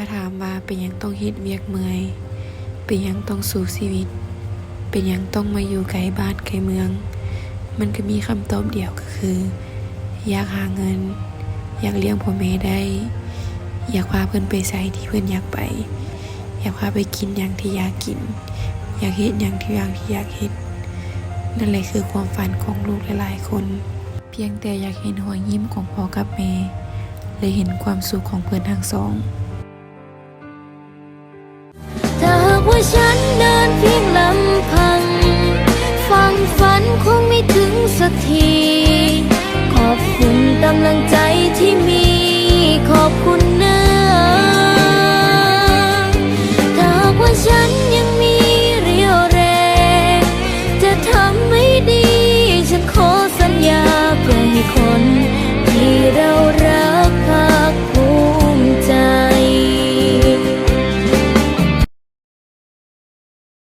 ถาถามว่าเป็นยังต้องเฮ็ดเวียกเมื่อย เป็นยังต้องสู้ชีวิต เป็นยังต้องมาอยู่ไกลบ้านไกลเมือง มันก็มีคำตอบเดียวก็คือ อยากหาเงิน อยากเลี้ยงพ่อแม่ได้ อยากพาเพื่อนไปใส่ที่เพื่อนอยากไป อยากพาไปกินอย่างที่อยากกิน อยากเฮ็ดอย่างที่อยากที่อยากเฮ็ดนั่นแหละคือความฝันของลูกหลายๆคน เพียงแต่อยากเห็นรอยยิ้มของพ่อกับแม่และเห็นความสุขของเพื่อนทั้งสอง ฉันเดินเพียงลำพัง ฟังฝันคงไม่ถึงสักที ขอบคุณกำลังใจที่มี ขอบคุณนะถ้าหากว่าฉันยังมีเรี่ยวแรง จะทำไม่ดี ฉันขอสัญญาเพื่อให้คน